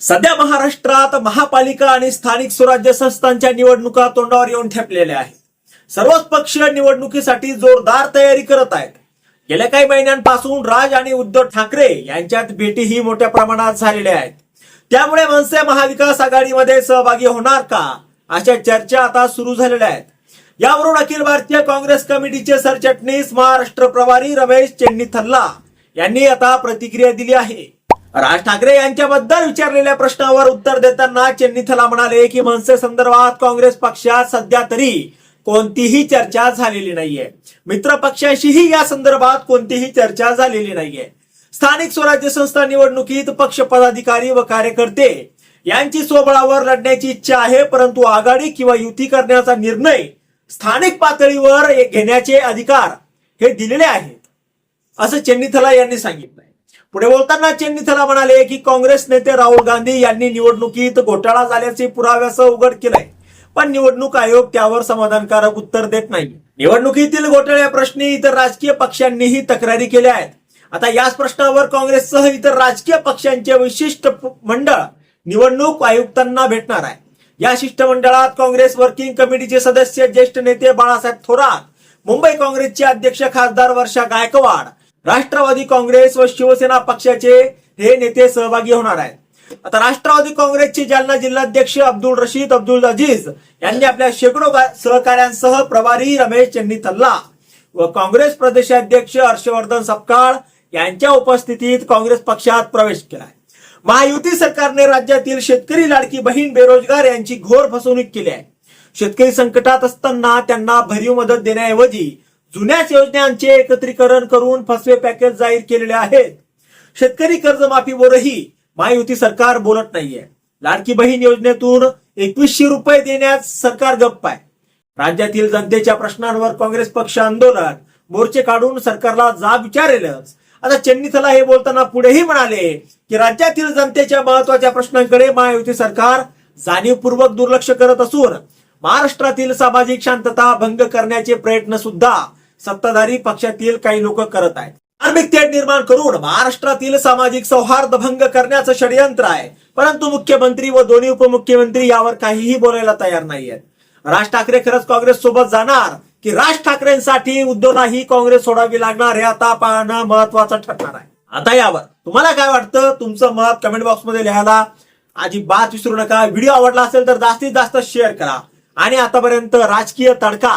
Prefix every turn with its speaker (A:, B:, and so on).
A: सध्या महाराष्ट्रात महापालिका आणि स्थानिक स्वराज्य संस्थांच्या निवडणुका तोंडावर येऊन ठेपलेल्या आहेत. सर्वच पक्ष निवडणुकीसाठी जोरदार तयारी करत आहेत. गेल्या काही महिन्यांपासून राज आणि उद्धव ठाकरे यांच्यात भेटीही मोठ्या प्रमाणात झालेल्या आहेत. त्यामुळे मनसे महाविकास आघाडीमध्ये सहभागी होणार का? अशा चर्चा आता सुरू झालेल्या आहेत. यावरून अखिल भारतीय काँग्रेस कमिटीचे सरचिटणीस महाराष्ट्र प्रभारी रमेश चेन्नीथल्ला यांनी आता प्रतिक्रिया दिली आहे. राज ठाकरे यांच्याबद्दल विचारलेल्या प्रश्नावर उत्तर देताना चेन्नीथला म्हणाले की मनसे संदर्भात काँग्रेस पक्षात सध्या तरी कोणतीही चर्चा झालेली नाहीये. मित्र पक्षाशीही या संदर्भात कोणतीही चर्चा झालेली नाहीये. स्थानिक स्वराज्य संस्था निवडणुकीत पक्ष पदाधिकारी व कार्यकर्ते यांची स्वबळावर लढण्याची इच्छा आहे परंतु आघाडी किंवा युती करण्याचा निर्णय स्थानिक पातळीवर घेण्याचे अधिकार हे दिलेले आहेत असं चेन्नीथला यांनी सांगितलंय. पुढे बोलताना चेन्नीथला म्हणाले की काँग्रेस नेते राहुल गांधी यांनी निवडणुकीत घोटाळा झाल्याचे पुराव्यासह उघड केलंय. पण निवडणूक आयोग त्यावर समाधानकारक उत्तर देत नाही. निवडणुकीतील घोटाळ्या प्रश्नी इतर राजकीय पक्षांनीही तक्रारी केल्या आहेत. आता याच प्रश्नावर काँग्रेससह इतर राजकीय पक्षांचे विशिष्ट मंडळ निवडणूक आयुक्तांना भेटणार आहे. या शिष्टमंडळात काँग्रेस वर्किंग कमिटीचे सदस्य ज्येष्ठ नेते बाळासाहेब थोरात मुंबई काँग्रेसचे अध्यक्ष खासदार वर्षा गायकवाड राष्ट्रवादी काँग्रेस व शिवसेना पक्षाचे हे नेते सहभागी होणार आहेत. आता राष्ट्रवादी काँग्रेसचे जालना जिल्हाध्यक्ष अब्दुल रशीद अब्दुल अजीज यांनी आपल्या शेकडो सहकाऱ्यांसह प्रभारी रमेश चन्नीथल्ला व काँग्रेस प्रदेशाध्यक्ष हर्षवर्धन सपकाळ यांच्या उपस्थितीत काँग्रेस पक्षात प्रवेश केलाय. महायुती सरकारने राज्यातील शेतकरी लाडकी बहीण बेरोजगार यांची घोर फसवणूक केली आहे. शेतकरी संकटात असताना त्यांना भरीव मदत देण्याऐवजी जुन्याच योजनांचे एकत्रीकरण करून फसवे पॅकेज जाहीर केलेले आहेत. शेतकरी कर्जमाफीवरही महायुती सरकार बोलत नाहीये. लाडकी बहीण योजनेतून एकवीसशे रुपये देण्यास सरकार गप्प आहे. राज्यातील जनतेच्या प्रश्नांवर काँग्रेस पक्ष आंदोलन मोर्चे काढून सरकारला जाब विचारेलच. आता चेन्नीथला हे बोलताना पुढेही म्हणाले की राज्यातील जनतेच्या महत्त्वाच्या प्रश्नांकडे महायुती सरकार जाणीवपूर्वक दुर्लक्ष करत असून महाराष्ट्रातील सामाजिक शांतता भंग करण्याचे प्रयत्न सुद्धा सत्ताधारी पक्षातील काही लोक करत आहेत. धार्मिक तेढ निर्माण करून महाराष्ट्रातील सामाजिक सौहार्द भंग करण्याचं षडयंत्र आहे. परंतु मुख्यमंत्री व दोन्ही उपमुख्यमंत्री यावर काहीही बोलायला तयार नाहीयेत. राज ठाकरे खरंच काँग्रेस सोबत जाणार की राज ठाकरेंसाठी उद्धवलाही काँग्रेस सोडावी लागणार हे आता पाहणं महत्वाचं ठरणार आहे. आता यावर तुम्हाला काय वाटतं? तुमचं मत कमेंट बॉक्समध्ये लिहायला. अजिबात विसरू नका. व्हिडिओ आवडला असेल तर जास्तीत जास्त शेअर करा. आणि आतापर्यंत राजकीय तडका